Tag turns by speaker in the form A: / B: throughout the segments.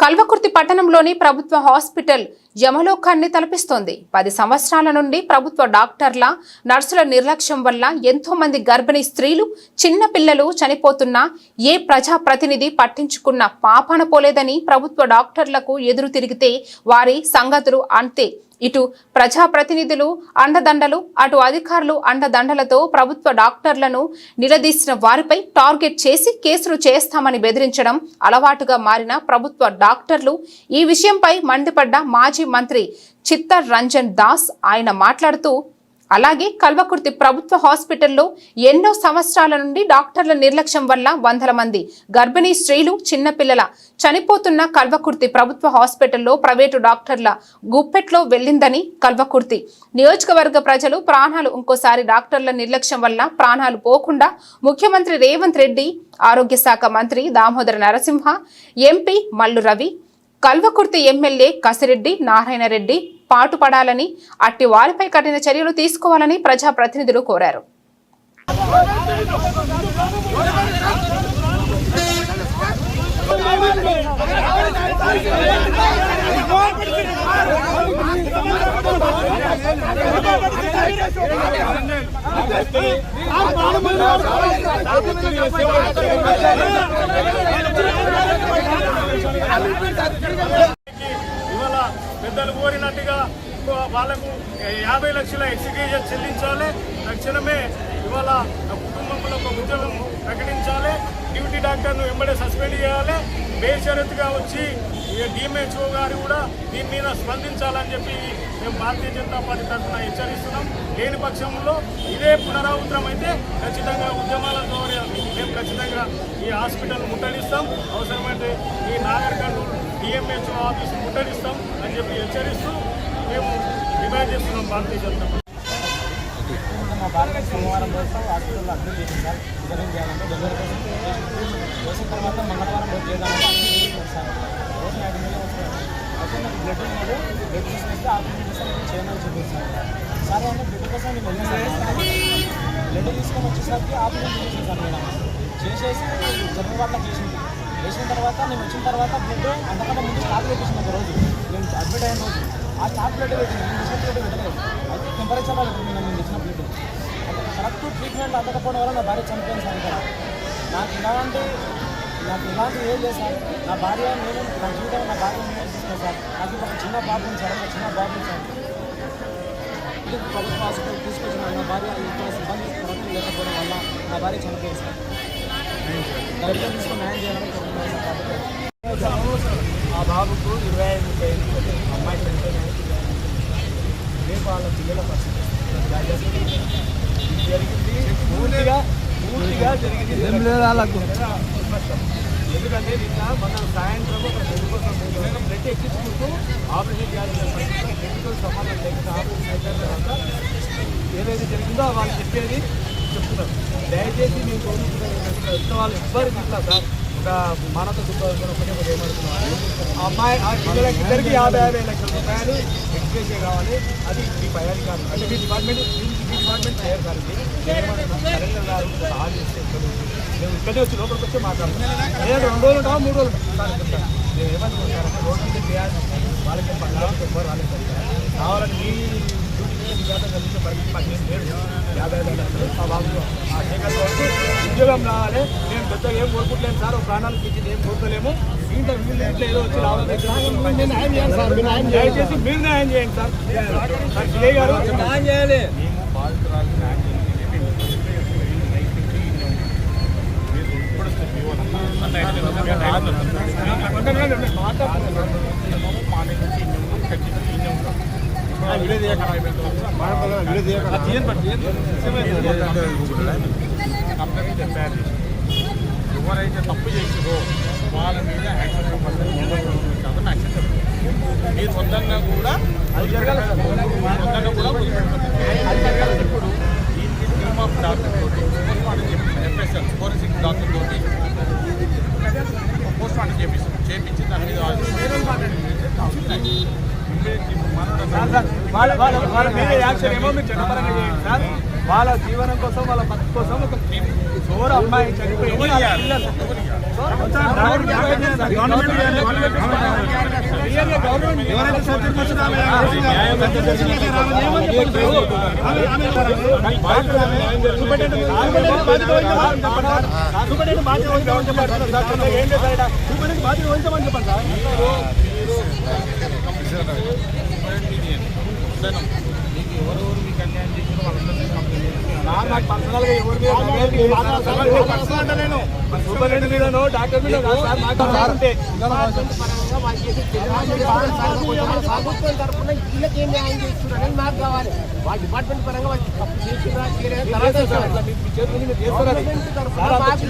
A: కల్వకుర్తి పట్టణంలోని ప్రభుత్వ హాస్పిటల్ యమలోకాన్ని తలపిస్తోంది. పది సంవత్సరాల నుండి ప్రభుత్వ డాక్టర్ల నర్సుల నిర్లక్ష్యం వల్ల ఎంతో మంది గర్భిణీ స్త్రీలు చిన్న పిల్లలు చనిపోతున్నా ఏ ప్రజా ప్రతినిధి పట్టించుకున్న పాపన పోలేదని ప్రభుత్వ డాక్టర్లకు ఎదురు తిరిగితే వారి సంగతులు అంతే. ఇటు ప్రజాప్రతినిధులు అండదండలు అటు అధికారులు అండదండలతో ప్రభుత్వ డాక్టర్లను నిలదీసిన వారిపై టార్గెట్ చేసి కేసులు చేస్తామని బెదిరించడం అలవాటుగా మారిన ప్రభుత్వ డాక్టర్లు ఈ విషయంపై మండిపడ్డ మాజీ మంత్రి చిత్తర్ రంజన్ దాస్ ఆయన మాట్లాడుతూ అలాగే కల్వకుర్తి ప్రభుత్వ హాస్పిటల్లో ఎన్నో సంవత్సరాల నుండి డాక్టర్ల నిర్లక్ష్యం వల్ల వందల మంది గర్భిణీ స్త్రీలు చిన్నపిల్లల చనిపోతున్న కల్వకుర్తి ప్రభుత్వ హాస్పిటల్లో ప్రైవేటు డాక్టర్ల గుప్పెట్లో వెళ్ళిందని కల్వకుర్తి నియోజకవర్గ ప్రజలు ప్రాణాలు ఇంకోసారి డాక్టర్ల నిర్లక్ష్యం వల్ల ప్రాణాలు పోకుండా ముఖ్యమంత్రి రేవంత్ రెడ్డి ఆరోగ్య శాఖ మంత్రి దామోదర నరసింహ ఎంపీ మల్లు రవి కల్వకుర్తి ఎమ్మెల్యే కసిరెడ్డి నారాయణరెడ్డి పాటుపడాలని అట్టి వారిపై కఠిన చర్యలు తీసుకోవాలని ప్రజాప్రతినిధులు కోరారు.
B: ఇవాళ పెద్దలు కోరినట్టుగా వాళ్ళకు యాభై లక్షల ఎక్స్గ్రేషన్ చెల్లించాలి. తక్షణమే ఇవాళ కుటుంబంలో ఒక ఉద్యోగం ప్రకటించాలి. డ్యూటీ డాక్టర్ను వెంబడే సస్పెండ్ చేయాలి. బేషరతుగా వచ్చి డిఎంహెచ్ఓ గారు కూడా దీని మీద స్పందించాలని చెప్పి మేము భారతీయ జనతా పార్టీ తరఫున హెచ్చరిస్తున్నాం. లేని పక్షంలో ఇదే పునరావృతం అయితే ఖచ్చితంగా ఉద్యమాల ద్వారా మేము ఖచ్చితంగా ఈ హాస్పిటల్ ముట్టడిస్తాం. అవసరమైతే ఈ నాగరికలు డిఎంహెచ్ఓ ఆఫీస్ ముట్టడిస్తాం అని చెప్పి హెచ్చరిస్తూ మేము డిమాండ్ చేస్తున్నాం భారతీయ జనతా పార్టీ.
C: మా సోమవారం రోజు హాస్పిటల్లో అడ్మిట్ చేసింది సార్ సిజరీన్ చేయాలంటే డెలివరీ కోసం చేసిన తర్వాత మంగళవారం రోజు చేద్దామంటే అడ్మిట్ చేసి రోజు ఐదు నెలలు వచ్చాను అయితే నాకు బ్లడ్ ఉన్నాడు బ్లడ్ తీసుకొస్తే ఆపరేషన్ చేస్తే నేను చేయమని చూపిస్తాను సార్ అంటే బ్లడ్ కోసం నేను బ్లడ్ తీసుకొని వచ్చేసరికి ఆపరేషన్ సార్ మేడం. చేసేసి జబ్బు పట్ల చేసింది. చేసిన తర్వాత నేను వచ్చిన తర్వాత బ్లడ్ అంతకన్నా ముందు స్టాక్ పెట్టేసింది ఒక రోజు. నేను అడ్మిట్ అయిన రోజు. ఆ స్టాక్ బ్లడ్ పెట్టింది. నేను ఇచ్చిన బ్లడ్ పెట్టలేదు. అయితే టెంపరేచర్ వాళ్ళు నేను ఇచ్చిన కరెక్ట్ ట్రీట్మెంట్ అందకపోవడం వల్ల నా భార్య చనిపోయింది సార్ ఇక్కడ. నాకు ఇలాంటి నాకు ఇలాంటివి ఏం లేదు సార్. నా భార్య నేను నా జీవితం నా భార్య నేను చూసుకున్నాను సార్. నాకు ఒక చిన్న బాబు ఉంది సార్. ఒక చిన్న బాబు ఉంది సార్. ఇది ప్రభుత్వ హాస్పిటల్ తీసుకొచ్చిన నా భార్య ఇక్కడ సిబ్బంది కరెక్ట్ లేకపోవడం వల్ల నా భార్య చనిపోయింది సార్. ధైర్యం తీసుకొని న్యాయం చేయాలని కోరుకుంటున్నాను సార్
B: ఆ బాబుకు ఇరవై ఐదు ఏళ్ళు అమ్మాయి చనిపోయిన రేపు వాళ్ళ పిల్లల పరిస్థితి. ఇది జరిగింది పూర్తిగా పూర్తిగా జరిగింది. ఎందుకంటే నిన్న మన సాయంత్రం ఒక కోసం బ్లడ్ ఎక్కించుకుంటూ ఆపరేషన్ చేయాల్సిన మెడికల్ సమాధానం లేకుండా ఆపరేషన్ అయిపోయిన తర్వాత ఏదైతే జరిగిందో వాళ్ళు చెప్పేది చెప్తున్నారు. దయచేసి మేము కోరుకుంటున్నాం వాళ్ళు ఎవ్వరికి ఇట్లా సార్ ఒక మానవ దుఃఖం ఒకటే ఒకటి ఏమడుతున్నారు ఆ అమ్మాయి ఆ పిల్లలకి ఇద్దరికి యాభై యాభై లక్షల రూపాయలు ఎక్స్ప్రెస్ కావాలి అది మీ పై అధికారులు. అంటే మీ డిపార్ట్మెంట్ డిపార్ట్మెంట్ తయారు గారు సహాయం చేస్తే మేము ఇక్కడే వచ్చి లోపలికి వచ్చి మాట్లాడుతున్నాం నేను రెండు రోజులు ఉంటాము మూడు రోజులు రోడ్డు మీద చేయాలి వాళ్ళకి పక్కన రాలేదు కావాలని మీ యాభై ఆ ఉద్యోగం రావాలి నేను పెద్ద ఏం కోరుకుంటలేను సార్ ప్రాణాలు పిచ్చింది ఏం కోరుకోలేము ఇంత వీళ్ళు ఇంట్లో ఏదో వచ్చి రావాలి సార్ మీరు న్యాయం దయచేసి మీరు న్యాయం చేయండి సార్ సార్ గారు న్యాయం చేయాలి? బాధితురాలు చెప్పారు ఎవరైతే తప్పు చేసిందో వాళ్ళ మీద యాక్షన్ శాతం మీరు సొంతంగా కూడా అది జరగాలి సొంతంగా కూడా అది జరగాలి ఇప్పుడు ఈ టీమ్ ఆఫ్ డాక్టర్ తోటి పోస్ట్ మార్టం చేపిస్తాం ఎఫ్ఎస్ఎల్ ఫోరెన్సిక్ డాక్టర్ తోటి పోస్ట్ మార్టం చేపిస్తాం చేపించి దాని మీద వాళ్ళ వాళ్ళ వాళ్ళ మీద యాక్షన్ ఏమో మీరు చట్టపరంగా చేయండి సార్. వాళ్ళ జీవనం కోసం వాళ్ళ బతుకు కోసం ఒక సోర అమ్మాయి చనిపోయింది చెప్పండి సూపరింటెండెంట్ బాధ్యత వహించమని ఏం లేదు సార్ సూపరింటెండెంట్ బాధ్యత వహించమని చెప్పండి సార్
C: మీకు ఎవరెవరు మీకు అన్యాయం చేశారో వాళ్ళందరినీ కంప్లైంట్
B: డాక్టర్ మీద
D: ప్రభుత్వం తరఫున వీళ్ళకి ఏం న్యాయం మాకు కావాలి వాళ్ళ డిపార్ట్మెంట్ పరంగా వాళ్ళు తప్పు చేసినా తర్వాత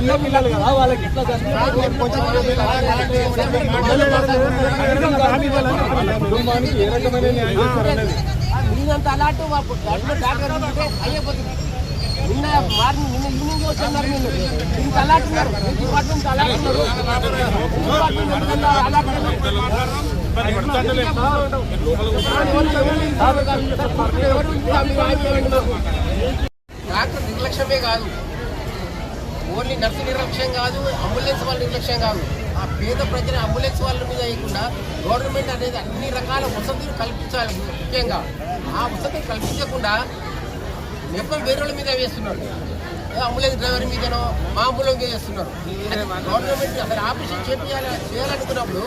B: వాళ్ళకి కుటుంబానికి ఏ రకమైన న్యాయం
D: అలాంటి డాక్టర్ నిన్న మార్నింగ్ నిన్న ఈవినింగ్ వచ్చిన్నారు మీరు. ఇంత అలాంటి ఉన్నారు. డిపార్ట్మెంట్ అలాంటి ఉన్నారు. డాక్టర్ నిర్లక్ష్యమే కాదు. ఓన్లీ నర్సు నిర్లక్ష్యం కాదు అంబులెన్స్ వాళ్ళ నిర్లక్ష్యం కాదు. ఆ పేద ప్రజల అంబులెన్స్ వాళ్ళ మీద వేయకుండా గవర్నమెంట్ అనేది అన్ని రకాల వసతులు కల్పించాలి ముఖ్యంగా. ఆ వసతులు కల్పించకుండా నెప్పం వేరే వాళ్ళ మీద వేస్తున్నారు? అంబులెన్స్ డ్రైవర్ మీదనో మామూలుగా మీద వేస్తున్నారు. గవర్నమెంట్ అసలు ఆపరేషన్ చేయాలి చేయాలనుకున్నప్పుడు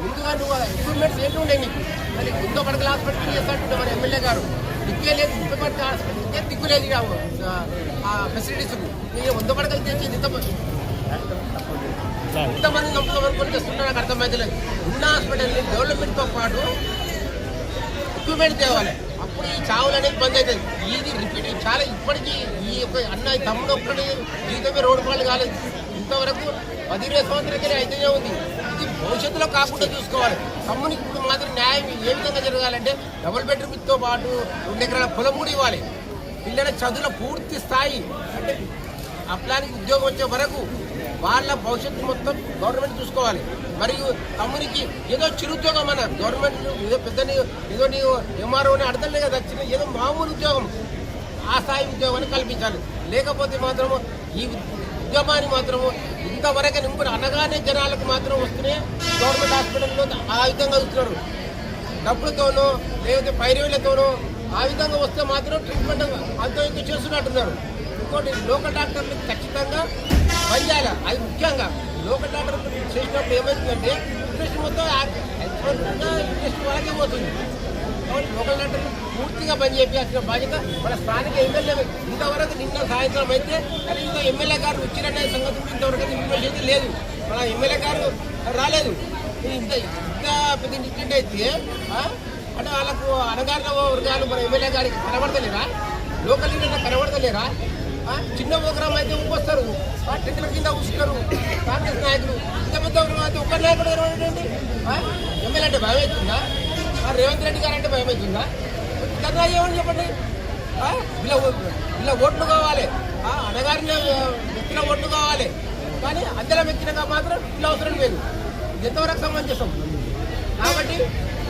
D: ముందుగా నువ్వు ఎక్విప్మెంట్స్ ఏంటి ఉండే నీకు? మరి ముందు పడకల హాస్పిటల్ చేస్తాడు మరి ఎమ్మెల్యే గారు. దిక్కే లేదు ముప్పై పడక హాస్పిటల్ దిక్కు లేదు ఆ, ఫెసిలిటీస్ మీరు వంద పడకలు తెచ్చి ఇంతమంది ఇంతమంది నొప్పుల వరకు చేస్తున్నారు నాకు అర్థమైతే లేదు ఉన్న హాస్పిటల్ని డెవలప్మెంట్తో పాటు ఎక్విప్మెంట్ తేవాలి. అప్పుడు ఈ చావులు అనేది బంద్ అవుతుంది ఇది రిపీట్ చాలా ఇప్పటికీ ఈ యొక్క అన్న తమ్ముడు ఒక్కడి జీవితమే రోడ్డు పాలు కాలేదు. ఇంతవరకు పది ఇరవై సంవత్సరాలకే అయితేనే ఉంది. ఇది భవిష్యత్తులో కాకుండా చూసుకోవాలి. తమ్మునికి ఇప్పుడు మాత్రం న్యాయం ఏ విధంగా జరగాలంటే డబుల్ బెడ్రూమ్తో పాటు రెండు ఎకరాల పొలం కూడా ఇవ్వాలి. పిల్లల చదువుల పూర్తి స్థాయి అంటే అప్లానికి ఉద్యోగం వచ్చే వరకు వాళ్ళ భవిష్యత్తు మొత్తం గవర్నమెంట్ చూసుకోవాలి. మరియు తమ్మునికి ఏదో చిరుద్యోగం అన్న గవర్నమెంట్ ఏదో పెద్ద ఏదో నీవు ఎంఆర్ఓని అడతలే కదా చిన్న ఏదో మామూలు ఉద్యోగం ఆ స్థాయి ఉద్యోగాన్ని కల్పించాలి. లేకపోతే మాత్రము ఈ ఉద్యమాన్ని మాత్రము ఇంతవరకు నింపుడు అనగానే జనాలకు మాత్రం వస్తూనే గవర్నమెంట్ హాస్పిటల్లో ఆ విధంగా చూస్తున్నారు. డబ్బులతోనో లేకపోతే పైరవీలతోనో ఆ విధంగా వస్తే మాత్రం ట్రీట్మెంట్ అంత చేస్తున్నట్టున్నారు. ఇంకోటి లోకల్ డాక్టర్లకు ఖచ్చితంగా పనిచేయాలి అది ముఖ్యంగా లోకల్ డాక్టర్లు చేసినప్పుడు ఏమవుతుందంటే ఇంట్రెస్ట్ మొత్తం ఇంట్రెస్ట్ వాళ్ళకే పోతుంది. కాబట్టి లోకల్ డాక్టర్లు పూర్తిగా పని చేయాల్సిన బాధ్యత మన స్థానిక ఎమ్మెల్యే ఇంతవరకు నిన్న సాయంత్రం అయితే కనీసం ఎమ్మెల్యే గారు వచ్చిరనే సంగతి ఇంతవరకు ఇన్ఫర్మేషన్ లేదు. మన ఎమ్మెల్యే గారు రాలేదు. ఇంత ఇంత పెద్ద ఇంటింటి అయితే అంటే వాళ్ళకు అనగారిన వర్గాలు మన ఎమ్మెల్యే గారికి కనబడతలేరా లోకల్ లీడర్లు కనబడతలేరా చిన్న ప్రోగ్రాం అయితే ఊపొస్తారు. ఆ, కింద ఉంచుతారు కాంగ్రెస్ నాయకులు. ఇంత పెద్ద అయితే ఒక్క నాయకుడు కనబడండి ఎమ్మెల్యే అంటే భయం అవుతుందా? రేవంత్ రెడ్డి గారు అంటే భయం అవుతుందా? ధర్నా ఏమని చెప్పండి? ఇలా ఇలా ఓట్లు కావాలి. ఆ, అణగారిన ఓట్లు కావాలి. కానీ అందరం వ్యక్తిగా మాత్రం ఇలా అవసరం లేదు. ఇది ఎంతవరకు సమంజసం? కాబట్టి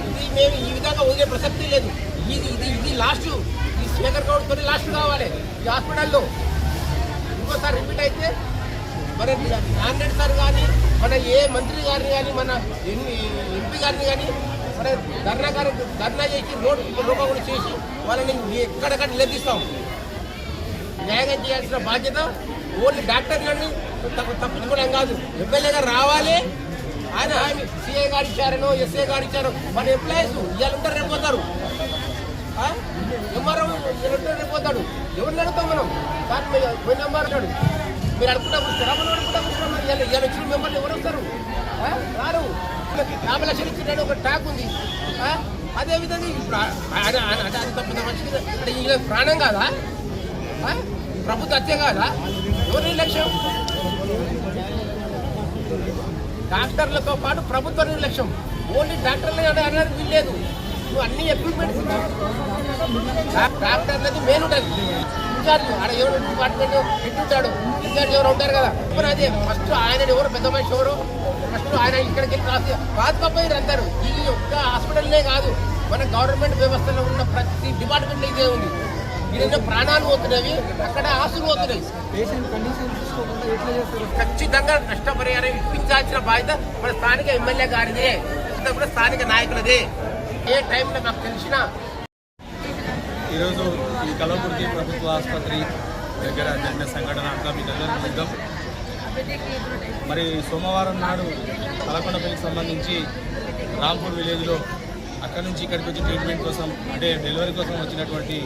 D: ఇది మేము ఈ విధంగా వదిలే ప్రసక్తి లేదు. ఇది ఇది ఇది లాస్ట్ ఈ శేఖర్ గౌడ్ తోటి లాస్ట్ కావాలి. ఈ హాస్పిటల్లో ఇంకోసారి రిపీట్ అయితే మన నాన్నెడ్ సార్ కానీ మన ఏ మంత్రి గారిని కానీ మన ఎంపీ గారిని కానీ మన ధర్నా గారి ధర్నా చేసి రోడ్ రూపంలో చేసి వాళ్ళని ఎక్కడక్కడ నిలదీస్తాం. న్యాయంగా చేయాల్సిన బాధ్యత ఓన్లీ డాక్టర్లని తప్ప- తప్పించుకోవడం కాదు. ఎమ్మెల్యే గారు రావాలి. ఆయన హామీ సీఏ గారు ఇచ్చారనో ఎస్ఏ గారు ఇచ్చారో మన ఎంప్లాయీస్ ఇవాళ ఉంటారు రేపు పోతారు. ఎంఆర్ఓ రేపు పోతాడు. ఎవరిని అడుగుతాం మనం? సార్ మీరు పోయిన నెంబర్ అన్నాడు మీరు అడుగుతా కూర్చున్నారా మనం అడుగుతా కూర్చున్నాం ఇవాళ వచ్చిన మెంబర్లు ఎవరు వస్తారు? రారు. యాభై లక్షలు ఇచ్చినాడు ఒక ట్యాక్ ఉంది. అదేవిధంగా అదే విధంగా ఇప్పుడు అంటే అంత మనిషికి అంటే ఈయన ప్రాణం కాదా? ప్రభుత్వ హత్య కాదా? ఎవరి లక్ష్యం డాక్టర్లతో పాటు ప్రభుత్వ నిర్లక్ష్యం. ఓన్లీ డాక్టర్లే అనేది వీల్లేదు. నువ్వు అన్ని ఎక్విప్మెంట్స్ డాక్టర్లది మెయిన్ ఉంటుంది. ఇన్ఛార్జ్ ఆడ ఎవరు డిపార్ట్మెంట్ ఉంటాడు? ఇన్ఛార్జ్ ఎవరు ఉంటారు కదా? ఇప్పుడు అదే ఫస్ట్ ఆయన ఎవరు? పెద్ద మనిషి ఎవరు? ఫస్ట్ ఆయన ఇక్కడికి వెళ్ళి రాసి బాధకపోయారు అందరు ఈ ఒక్క హాస్పిటల్నే కాదు మన గవర్నమెంట్ వ్యవస్థలో ఉన్న ప్రతి డిపార్ట్మెంట్ ఇదే ఉంది. ఇక్కడ ప్రాణాలు పోతున్నవి అక్కడ ఆస్తులు పోతున్నాయి ఖచ్చితంగా నష్టపరిహారం ఇప్పించాల్సిన బాధ్యత మన స్థానిక ఎమ్మెల్యే గారిదే అంతా కూడా స్థానిక నాయకులదే. ఏ టైంలో నాకు తెలిసిన
B: ఈరోజు ఈ కలవకుర్తి ప్రభుత్వ ఆసుపత్రి దగ్గర జరిగిన సంఘటన అంతా మీ దగ్గర చూద్దాం. మరి సోమవారం నాడు కలకొండపల్లికి సంబంధించి రాంపూర్ విలేజ్లో అక్కడి నుంచి ఇక్కడికి వచ్చి ట్రీట్మెంట్ కోసం అంటే డెలివరీ కోసం వచ్చినటువంటి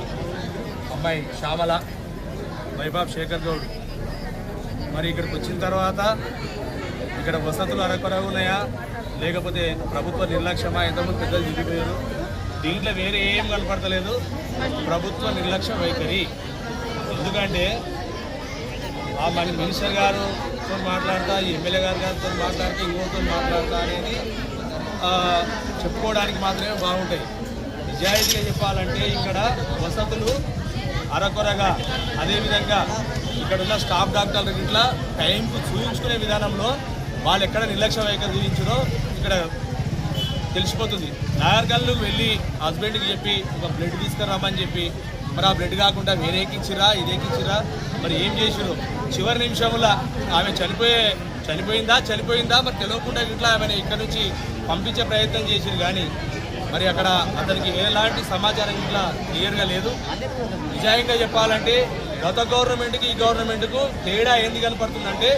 B: అమ్మాయి శ్యామల వైభాబ్ శేఖర్ గౌడ్. మరి ఇక్కడికి వచ్చిన తర్వాత ఇక్కడ వసతులు అరకొరగున్నాయా లేకపోతే ప్రభుత్వ నిర్లక్ష్యమా? ఎంతమంది పెద్దలు దిగిపోయారు దీంట్లో వేరే ఏం కనపడతలేదు. ప్రభుత్వ నిర్లక్ష్య వైఖరి. ఎందుకంటే ఆ మన మినిస్టర్ గారుతో మాట్లాడతా ఎమ్మెల్యే గారు గారితో మాట్లాడతా ఇంకోతో మాట్లాడతా అనేది చెప్పుకోవడానికి మాత్రమే బాగుంటాయి. నిజాయితీగా చెప్పాలంటే ఇక్కడ వసతులు అరకొరగా అదేవిధంగా ఇక్కడ ఉన్న స్టాఫ్ డాక్టర్ల ఇట్లా టైంకు చూపించుకునే విధానంలో వాళ్ళు ఎక్కడ నిర్లక్ష్య వైఖరి చూపించారో ఇక్కడ తెలిసిపోతుంది. నాగర్కల్లుకు వెళ్ళి హస్బెండ్కి చెప్పి ఒక బ్లడ్ తీసుకురామని చెప్పి మరి ఆ బ్లడ్ కాకుండా వేరేకిచ్చిరా ఇదేకిచ్చిరా మరి ఏం చేసిరు చివరి నిమిషంలో ఆమె చనిపోయే చనిపోయిందా చనిపోయిందా? మరి తెలియకుండా ఇట్లా ఆమెను ఇక్కడ నుంచి పంపించే ప్రయత్నం చేసిరు కానీ మరి అక్కడ అతనికి ఎలాంటి సమాచారం ఇట్లా క్లియర్గా లేదు. నిజాయంగా చెప్పాలంటే గత గవర్నమెంట్కి ఈ గవర్నమెంట్కు తేడా ఏంది కనపడుతుందంటే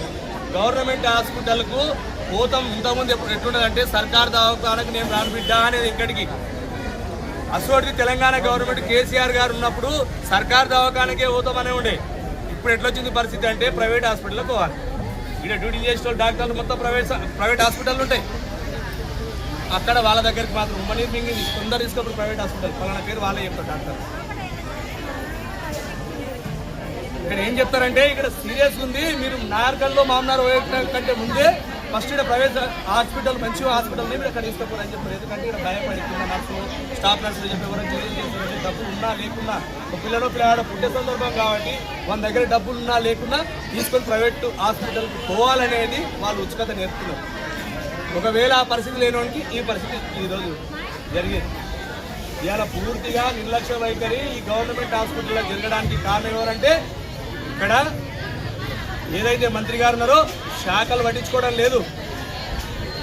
B: గవర్నమెంట్ హాస్పిటల్కు పోతాం ఇంతకుముందు ఎప్పుడు ఎట్లుండదంటే సర్కార్ దవాఖానకు నేను రాను బిడ్డ అనేది ఇక్కడికి. అసోటి తెలంగాణ గవర్నమెంట్ కేసీఆర్ గారు ఉన్నప్పుడు సర్కార్ దవాఖానకే పోతామనే ఉండే. ఇప్పుడు ఎట్లొచ్చింది పరిస్థితి అంటే ప్రైవేట్ హాస్పిటల్లో పోవాలి. ఇక్కడ డ్యూటీ చేసే డాక్టర్లు మొత్తం ప్రైవేట్ ప్రైవేట్ హాస్పిటల్ ఉంటాయి. అక్కడ వాళ్ళ దగ్గరికి మాత్రం ఉమ్మని మింగింది. తొందర తీసుకున్నప్పుడు ప్రైవేట్ హాస్పిటల్. పలానా పేరు వాళ్ళే చెప్తారు డాక్టర్ ఇక్కడ ఏం చెప్తారంటే ఇక్కడ సీరియస్ ఉంది. మీరు నార్కల్లో మామనార్ కంటే ముందే ఫస్ట్ ఇక్కడ ప్రైవేట్ హాస్పిటల్ మంచి హాస్పిటల్ మీరు అక్కడ తీసుకోపోరని చెప్పారు. ఎందుకంటే ఇక్కడ భయపడుతున్న నర్సు స్టాఫ్ నర్సులు చెప్పి ఎవరైనా డబ్బులు ఉన్నా లేకున్నా ఒక పిల్లలు పిల్లవాడు పుట్టే సందర్భం కాబట్టి మన దగ్గర డబ్బులు ఉన్నా లేకున్నా తీసుకొని ప్రైవేట్ హాస్పిటల్కి పోవాలనేది వాళ్ళు ఉచికత నేర్పుతున్నారు. ఒకవేళ ఆ పరిస్థితి లేనివాడికి ఈ పరిస్థితి ఈరోజు జరిగేది. ఇవాళ పూర్తిగా నిర్లక్ష్య వైఖరి ఈ గవర్నమెంట్ హాస్పిటల్లో జరగడానికి కారణం ఎవరంటే ఇక్కడ ఏదైతే మంత్రి గారు ఉన్నారో శాఖలు పట్టించుకోవడం లేదు.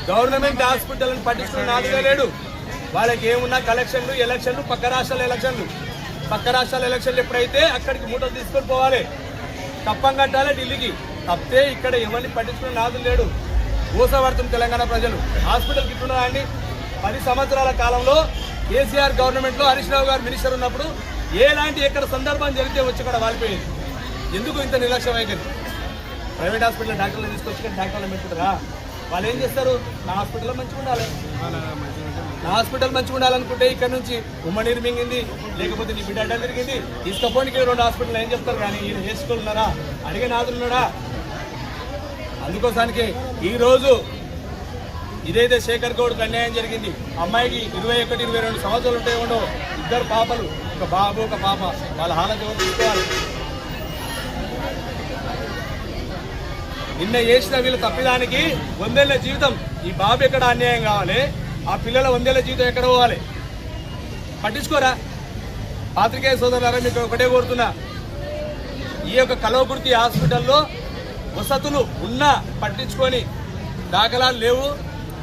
B: గవర్నమెంట్ హాస్పిటల్ని పట్టించుకున్న నాదుగా లేడు. వాళ్ళకి ఏమున్నా కలెక్షన్లు ఎలక్షన్లు పక్క రాష్ట్రాల ఎలక్షన్లు. పక్క రాష్ట్రాల ఎలక్షన్లు ఎప్పుడైతే అక్కడికి మూటలు తీసుకొని పోవాలి తప్పం కట్టాలి ఢిల్లీకి. తప్పితే ఇక్కడ ఎవరిని పట్టించుకునే నాదు లేడు. ఊసపడుతుంది తెలంగాణ ప్రజలు. హాస్పిటల్కి ఇట్టున్నదా అండి? పది సంవత్సరాల కాలంలో కేసీఆర్ గవర్నమెంట్లో హరీష్ రావు గారు మినిస్టర్ ఉన్నప్పుడు ఎలాంటి ఎక్కడ సందర్భం జరిగితే వచ్చి ఇక్కడ వాలిపోయింది. ఎందుకు ఇంత నిర్లక్ష్యం వైఖరి ప్రైవేట్ హాస్పిటల్ డాక్టర్లు తీసుకొచ్చి డాక్టర్లు పెట్టుకుంటారా? వాళ్ళు ఏం చేస్తారు? నా హాస్పిటల్లో మంచిగా ఉండాలి. నా హాస్పిటల్ మంచిగా ఉండాలనుకుంటే ఇక్కడ నుంచి ఉమ్మనీరు మింగింది లేకపోతే నీ బిడ్డ అడ్డం తిరిగింది. తీసుకపోనికి రెండు హాస్పిటల్ ఏం చెప్తారు? కానీ ఈయన వేసుకున్నారా అడిగే నాదులున్నాడా అందుకోసానికి ఈరోజు ఇదైతే శేఖర్ గౌడ్కి అన్యాయం జరిగింది. అమ్మాయికి ఇరవై ఒకటి ఇరవై రెండు సంవత్సరాలు ఉంటాయి ఉండవు ఇద్దరు పాపలు ఒక బాబు ఒక పాప. వాళ్ళ హాలత ఎవరు నిన్న చేసిన వీళ్ళ తప్పిదానికి వందేళ్ళ జీవితం. ఈ బాబు ఎక్కడ అన్యాయం కావాలి? ఆ పిల్లల వందేళ్ళ జీవితం ఎక్కడ పోవాలి? పట్టించుకోరా? పాత్రికేయ సోదరులారా మీకు ఒకటే కోరుతున్నా. ఈ యొక్క కలవకుర్తి హాస్పిటల్లో వసతులు ఉన్నా పట్టించుకొని దాఖలాలు లేవు.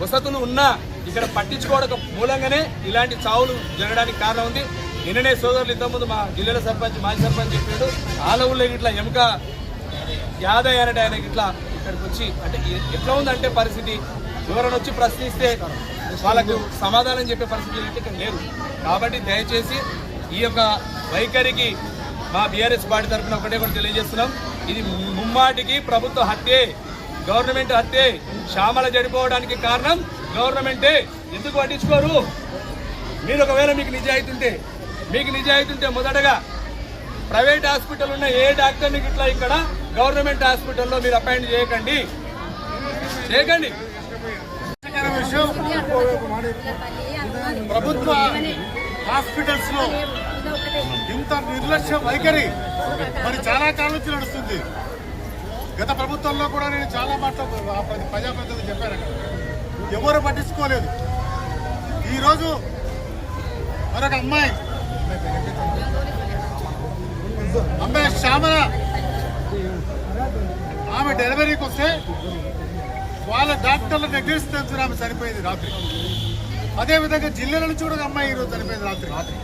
B: వసతులు ఉన్నా ఇక్కడ పట్టించుకోవడం మూలంగానే ఇలాంటి చావులు జరగడానికి కారణం ఉంది. నిన్ననే సోదరులు ఇంతకుముందు మా జిల్లాల సర్పంచ్ మాజీ సర్పంచ్ చెప్పాడు. ఆలవుల్లో ఇట్లా ఎముక యాదయ్య అనేది ఆయన ఇట్లా ఇక్కడికి వచ్చి అంటే ఎట్లా ఉందంటే పరిస్థితి? ఎవరైనా వచ్చి ప్రశ్నిస్తే వాళ్ళకు సమాధానం చెప్పే పరిస్థితి అయితే ఇక్కడ లేదు కాబట్టి దయచేసి ఈ యొక్క వైఖరికి మా బీఆర్ఎస్ పార్టీ తరఫున ఒకటే కూడా తెలియజేస్తున్నాం. ఇది ముమ్మాటికి ప్రభుత్వ హత్యే గవర్నమెంట్ హత్యే. శ్యామల చెడిపోవడానికి కారణం గవర్నమెంటే. ఎందుకు పట్టించుకోరు? మీరు ఒకవేళ మీకు నిజాయితీ ఉంటే మీకు నిజాయితీ ఉంటే మొదటగా ప్రైవేట్ హాస్పిటల్ ఉన్న ఏ డాక్టర్ని ఇట్లా ఇక్కడ గవర్నమెంట్ హాస్పిటల్లో మీరు అపాయింట్ చేయకండి. చేయకండి.
E: విషయం. ప్రభుత్వ హాస్పిటల్స్లో ఇంత నిర్లక్ష్య వైఖరి మరి చాలా కాలం నుంచి నడుస్తుంది. గత ప్రభుత్వంలో కూడా నేను చాలా మాట ప్రజాప్రతినిధులు చెప్పాను అక్కడ. ఎవరు పట్టించుకోలేదు. ఈరోజు మరొక అమ్మాయి అమ్మాయి శ్యామల. ఆమె డెలివరీకి వస్తే వాళ్ళ డాక్టర్ల నెగ్లెన్స్ ఆమె చనిపోయింది రాత్రి. అదే విధంగా జిల్లాల నుంచి కూడా అమ్మాయి ఈరోజు చనిపోయింది రాత్రి. రాత్రి.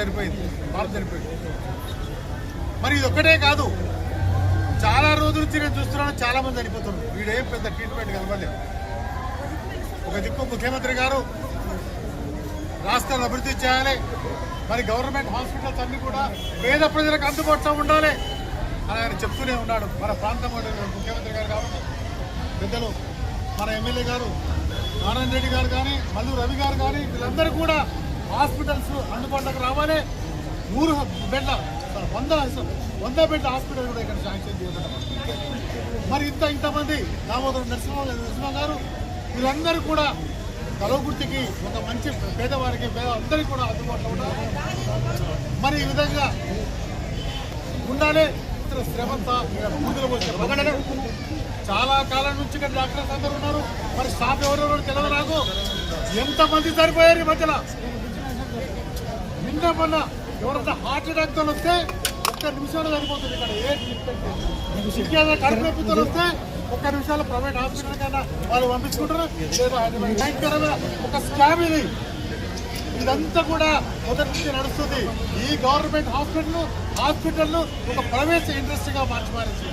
E: చనిపోయింది బాబు చనిపోయింది మరి ఇది ఒక్కటే కాదు. చాలా రోజుల నుంచి నేను చూస్తున్నాను చాలా మంది చనిపోతున్నారు. వీడేం పెద్ద ట్రీట్మెంట్ కలవలేదు ఒక దిక్కు ముఖ్యమంత్రి గారు రాష్ట్రాన్ని అభివృద్ధి చేయాలి. మరి గవర్నమెంట్ హాస్పిటల్స్ అన్ని కూడా పేద ప్రజలకు అందుబాటులో ఉండాలి అని ఆయన చెప్తూనే ఉన్నాడు. మన ప్రాంతం ముఖ్యమంత్రి గారు కాబట్టి పెద్దలు మన ఎమ్మెల్యే గారు నారాయణ రెడ్డి గారు కానీ మల్లు రవి గారు కానీ వీళ్ళందరూ కూడా హాస్పిటల్స్ అందుబాటులోకి రావాలి. నూరు బెడ్ల వంద వంద బెడ్ల హాస్పిటల్ కూడా ఇక్కడ శాంక్షన్ చేయబడ్డాం మరి ఇంత ఇంతమంది దామోదరం నరసింహ నరసింహ గారు వీళ్ళందరూ కూడా కలవగుర్తికి ఒక మంచి పేదవారికి పేద అందరికీ కూడా అందుబాటులో ఉండాలి మరి ఈ విధంగా ఉండాలే. ఇతర శ్రమంతా ముందుకు వచ్చే చాలా కాలం నుంచి ఇక్కడ డాక్టర్స్ అందరు ఉన్నారు. మరి స్టాఫ్ ఎవరెవరు తెలియదు నాకు? ఎంతమంది సరిపోయారు ఈ మధ్యలో నిన్న మొన్న ఎవరైనా హార్ట్ అటాక్తో వస్తే ఒక్క నిమిషంలో సరిపోతుంది ఇక్కడ. ఏ కడుపు నొప్పితో వస్తే ఒక్క నిమిషాలు ప్రైవేట్ హాస్పిటల్ కన్నా వాళ్ళు పంపించుకుంటారు? భయంకరమైన ఒక స్కామ్ ఇది. ఇదంతా కూడా మొదటి నుంచి నడుస్తుంది. ఈ గవర్నమెంట్ హాస్పిటల్ హాస్పిటల్ ఒక ప్రైవేట్ ఇండస్ట్రీగా మార్చి మారింది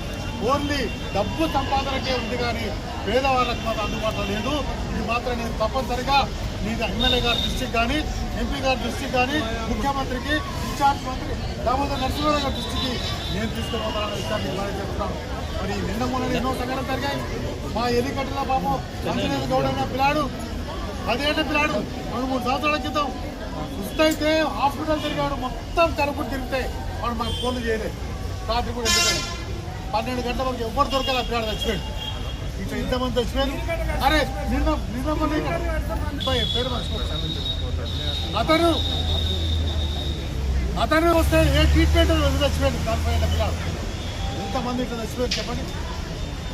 E: ఓన్లీ డబ్బు సంపాదనకే ఉంది కానీ పేదవాళ్ళకి మాత్రం అందుబాటులో లేదు. ఇది మాత్రం నేను తప్పనిసరిగా మీ ఎమ్మెల్యే గారి దృష్టికి కానీ ఎంపీ గారి దృష్టికి కానీ ముఖ్యమంత్రికి ఇన్ఛార్జ్ మంత్రి దామోదర్ నరసింహారావు గారి దృష్టికి నేను తీసుకుపోతానన్న విషయాన్ని ఇలా మరి నిన్న మొన్న ఎన్నో సంఘటనలు జరిగాయి. మా ఎన్నికట్టుల పాపం అంజనేయ గౌడ అన్న పిల్లాడు పదేళ్ళ పిల్లాడు రెండు మూడు సంవత్సరాల క్రితం సుస్థైతే హాస్పిటల్ తిరిగాడు. మొత్తం కలుపుడు తిరిగితే వాడు మాకు ఫోన్లు చేయలేదు. రాత్రి కూడా ఎందుకంటే పన్నెండు గంటల వరకు ఎవరు దొరకాలి ఆ పిల్లాడు చచ్చిపోయాడు. ఇట్లా ఇంతమంది చచ్చిపోయారు. అరే నిన్న నిన్న మొన్న పేరు అతను అతను వస్తే ఏ ట్రీట్మెంట్ చచ్చిపోయాడు. దానిపై పిల్లాడు. ఎంతమంది ఇట్లా నచ్చిపోయారు చెప్పండి?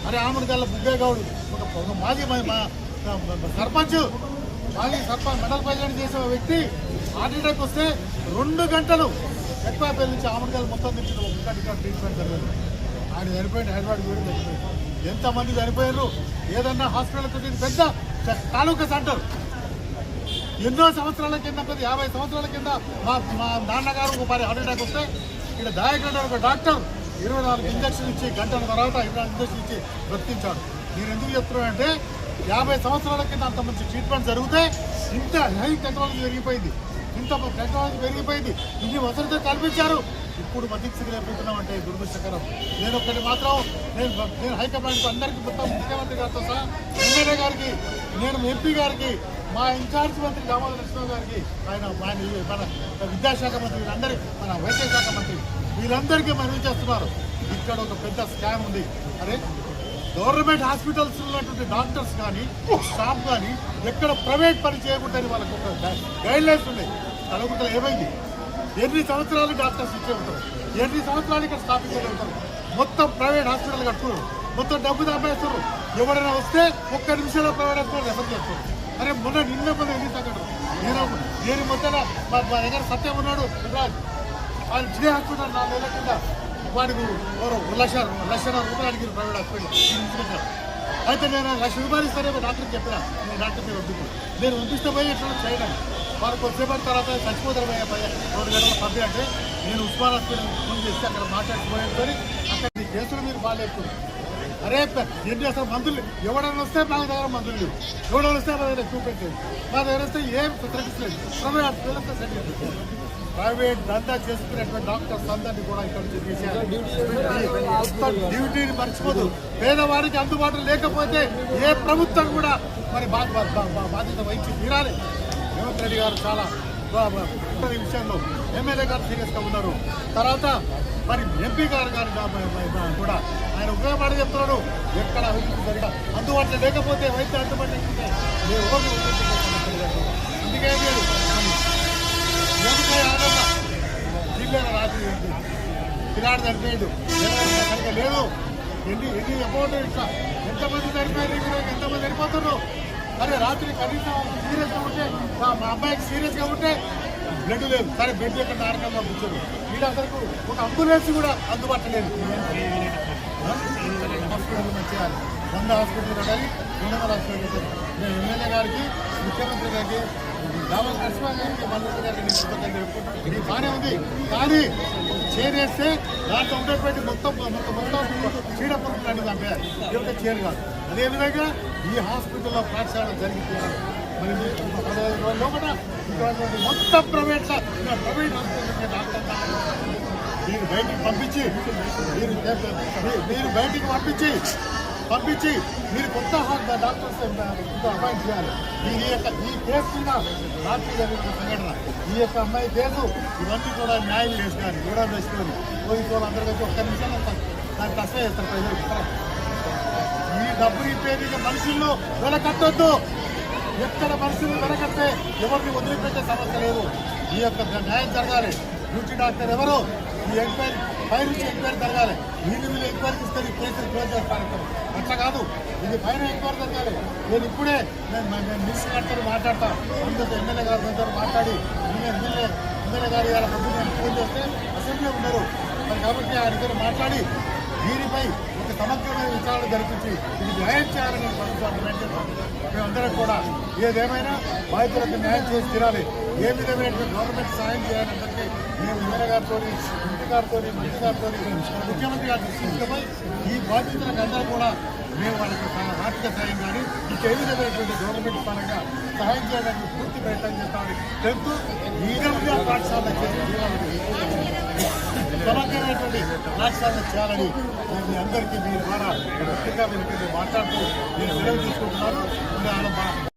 E: అరే ఆమెను గల్ల బుగ్గే గౌడు. ఒక ఒక మాజీ మా- సర్పంచ్. మాజీ సర్పంచ్ మండల ప్రెసిడెంట్ చేసే ఒక వ్యక్తి హార్ట్ అటాక్ వస్తే రెండు గంటలు ఎక్కువ నుంచి ఆమెను మొత్తం తెచ్చిన ఒక ఇక్కడ ట్రీట్మెంట్ జరగదు ఆయన చనిపోయింది హైదరాబాద్ కూడా చనిపోయింది. ఎంతమంది చనిపోయారు? ఏదన్నా హాస్పిటల్కి పెద్ద తాలూకా సెంటర్. ఎన్నో సంవత్సరాల కింద పది యాభై సంవత్సరాల కింద మా మా నాన్నగారు ఒక పది హార్ట్ అటాక్ వస్తే ఇక్కడ దాయకండ ఒక డాక్టర్ ఇరవై నాలుగు ఇంజక్షన్ ఇచ్చి గంటల తర్వాత ఇరవై నాలుగు ఇంజక్షన్ ఇచ్చి బ్రతికించాడు నేను ఎందుకు చెప్తున్నానంటే యాభై సంవత్సరాల కింద అంత మంచి ట్రీట్మెంట్ జరిగితే ఇంత హై టెక్నాలజీ పెరిగిపోయింది. ఇంత టెక్నాలజీ పెరిగిపోయింది. ఇన్ని వసతులతో కల్పించారు. ఇప్పుడు మధ్యస్థితి లేకపోతున్నామంటే దురదృష్టకరం. నేను ఒక్కటి మాత్రం నేను నేను హైకమాండ్ అందరికీ మొత్తం ముఖ్యమంత్రి గారితో సహా ఎమ్మెల్యే గారికి నేను ఎంపీ గారికి మా ఇన్ఛార్జ్ మంత్రి దామోదర కృష్ణ గారికి ఆయన ఆయన మన విద్యాశాఖ మంత్రి అందరికీ మన వైద్య శాఖ మంత్రి వీళ్ళందరికీ మనవి చేస్తున్నారు? ఇక్కడ ఒక పెద్ద స్కామ్ ఉంది. అరే గవర్నమెంట్ హాస్పిటల్స్ ఉన్నటువంటి డాక్టర్స్ కానీ స్టాఫ్ కానీ ఎక్కడ ప్రైవేట్ పని చేయకూడదని వాళ్ళకు ఒక గైడ్ లైన్స్ ఉన్నాయి. కలగుంటలో ఏమైంది? ఎన్ని సంవత్సరాలు డాక్టర్స్ ఇచ్చే ఉంటారు? ఎన్ని సంవత్సరాలు ఇక్కడ స్థాపించే ఉంటారు? మొత్తం ప్రైవేట్ హాస్పిటల్ కట్టుకున్నారు. మొత్తం డబ్బు దాపేస్తారు ఎవరైనా వస్తే ఒక్క నిమిషంలో ప్రైవేట్ హాస్పిటల్ రెఫర్ చేస్తారు. అరే మొన్న నిన్న మొన్న ఎన్ని తగ్గడం నేను నేను మొత్తం మా మా దగ్గర సత్యం ఉన్నాడు వాళ్ళు ఇదే హాస్పిటల్ నాలుగు నెలల కింద వాడికి ఎవరు లక్ష లక్షన్నర రూపాయలు అడిగారు ప్రైవేట్ హాస్పిటల్. అయితే నేను లక్ష రూపాయలు ఇస్తారేమో డాక్టర్కి చెప్పిన. నేను డాక్టర్కి పంపించు. నేను పంపిస్తే పోయి ఎట్లా చేయడం. వారు కొద్దిసేపటి తర్వాత చచ్చిపోతారు పోయే పోయా రెండు గంటల పంపి అంటే నేను ఉస్మాన్ హాస్పిటల్ ఫోన్ చేస్తే అక్కడ మాట్లాడుకోవాలి అక్కడ మీ కేసులు మీరు బాగాలేదు అరే ఏం చేస్తారు మందులు ఎవడైనా వస్తే మా దగ్గర మందులు లేవు. ఎవడైనా వస్తే మా దగ్గర చూపెట్టలేదు మా దగ్గర వస్తే ఏం ప్రకటించలేదు ప్రైవేట్ హాస్పిటల్ వస్తే లేదు. ప్రైవేట్ దందా చేసుకునేటువంటి డాక్టర్స్ అందరినీ కూడా ఇక్కడ నుంచి డ్యూటీని మర్చిపోదు. పేదవారికి అందుబాటులో లేకపోతే ఏ ప్రభుత్వం కూడా మరి బా- బాధ్యత వహించి తీరాలి. రేవంత్ రెడ్డి గారు చాలా ఈ విషయంలో ఎమ్మెల్యే గారు సీరియస్గా ఉన్నారు. తర్వాత మరి ఎంపీ గారు గారు కూడా ఆయన ఉపయోగపడి చెప్తున్నాడు. ఎక్కడ అభివృద్ధి అందుబాటులో లేకపోతే వైద్య అందుబాటులో అందుకే మీరు రాత్రి పిల్లాడు చనిపోయాడు ఎవరైనా లేదు ఎన్ని ఎన్ని అమౌంట్ ఇట్లా ఎంతమంది చనిపోయారు ఇక్కడ ఎంతమంది చనిపోతున్నారు అరే రాత్రి కనీసం సీరియస్గా ఉంటే మా అబ్బాయికి సీరియస్గా ఉంటే బ్లడ్ లేదు సరే బెడ్ యొక్క నారకంగా కూర్చోరు వీళ్ళు అసలు ఒక అంబులెన్స్ కూడా అందుబాటులో లేదు హాస్పిటల్ చేయాలి వంద హాస్పిటల్ ఉండాలి రెండు వందల హాస్పిటల్ నేను ఎమ్మెల్యే గారికి ముఖ్యమంత్రి గారికి రామల్ ఇది బాగానే ఉంది. కానీ చేరేస్తే దాంట్లో ఉండేటువంటి మొత్తం మొత్తం మొత్తం చీడ పురుగులు అన్ని చంపేయాలి ఇది చీర కాదు. అదేవిధంగా ఈ హాస్పిటల్లో పాఠశాల జరిగిపోయారు మరి పదహైదు రోజుల లోపల ఇటువంటి మొత్తం ప్రైవేట్ ప్రైవేట్ హాస్పిటల్ మీరు బయటికి పంపించి మీరు మీరు బయటికి పంపించి పంపించి మీరు కొత్త డాక్టర్స్ అపాయింట్ చేయాలి. దీని యొక్క ఈ కేసు కింద రాత్రి జరిగిన సంఘటన. ఈ యొక్క అమ్మాయి కేసు ఇవన్నీ కూడా న్యాయం చేసుకొని కూడా తెచ్చుకొని పోలీసు వాళ్ళందరూ కలిసి ఒక్క నిమిషం దాన్ని తస్వే చేస్తారు ప్రజలు. ఈ డబ్బు ఇప్పేది ఇక మనుషుల్లో వెనకట్టొద్దు ఎక్కడ మనుషులు వెనకట్టే ఎవరిని వదిలిపెట్టే సమస్య లేదు. ఈ యొక్క న్యాయం జరగాలి. డ్యూటీ డాక్టర్ ఎవరు? ఈ ఎంక్వైరీ పై నుంచి ఎంక్వైరీ జరగాలి. వీళ్ళు వీళ్ళు ఎంక్వైరీకి ఇస్తే ఈ కేసులు క్లోజ్ చేస్తారు. అట్లా కాదు. ఇది పైన ఎంక్వైరీ జరగాలి. నేను ఇప్పుడే నేను మినిస్టర్ గారితో మాట్లాడతా. అందరితో ఎమ్మెల్యే గారితో మాట్లాడి ఎమ్మెల్యే ఎమ్మెల్యే గారు ఇవాళ పొద్దున్న ఫోన్ చేస్తే అసెంబ్లీ ఉన్నారు మరి కాబట్టి ఆయనతో మాట్లాడి దీనిపై ఒక సమగ్రమైన విచారణ జరిపించి ఇది న్యాయం చేయాలని మేమందరం కూడా ఏదేమైనా బాధితులకు న్యాయం చేసి తీరాలి. ఏ విధమైనటువంటి గవర్నమెంట్ సాయం చేయాలంటే మేము ఎమ్మెల్యే గారితో గారితో మంత్రి గారితో ముఖ్యమంత్రి గారి దృష్టిపై ఈ బాధితులకు అందరూ కూడా మేము వాళ్ళకి ఆర్థిక సాయం కానీ ఇంకా ఏ విధమైనటువంటి గవర్నమెంట్ పరంగా సహాయం చేయడానికి పూర్తి ప్రయత్నం చేస్తామని చెప్తూ ఈ విధంగా పాఠశాల చేసి తీరాలని సమగ్రమైనటువంటి రాష్ట్రాలను చేయాలని నేను మీ అందరికీ మీ ద్వారా పత్రికా వెనుక మాట్లాడుతూ నేను సెలవు తీసుకుంటున్నాను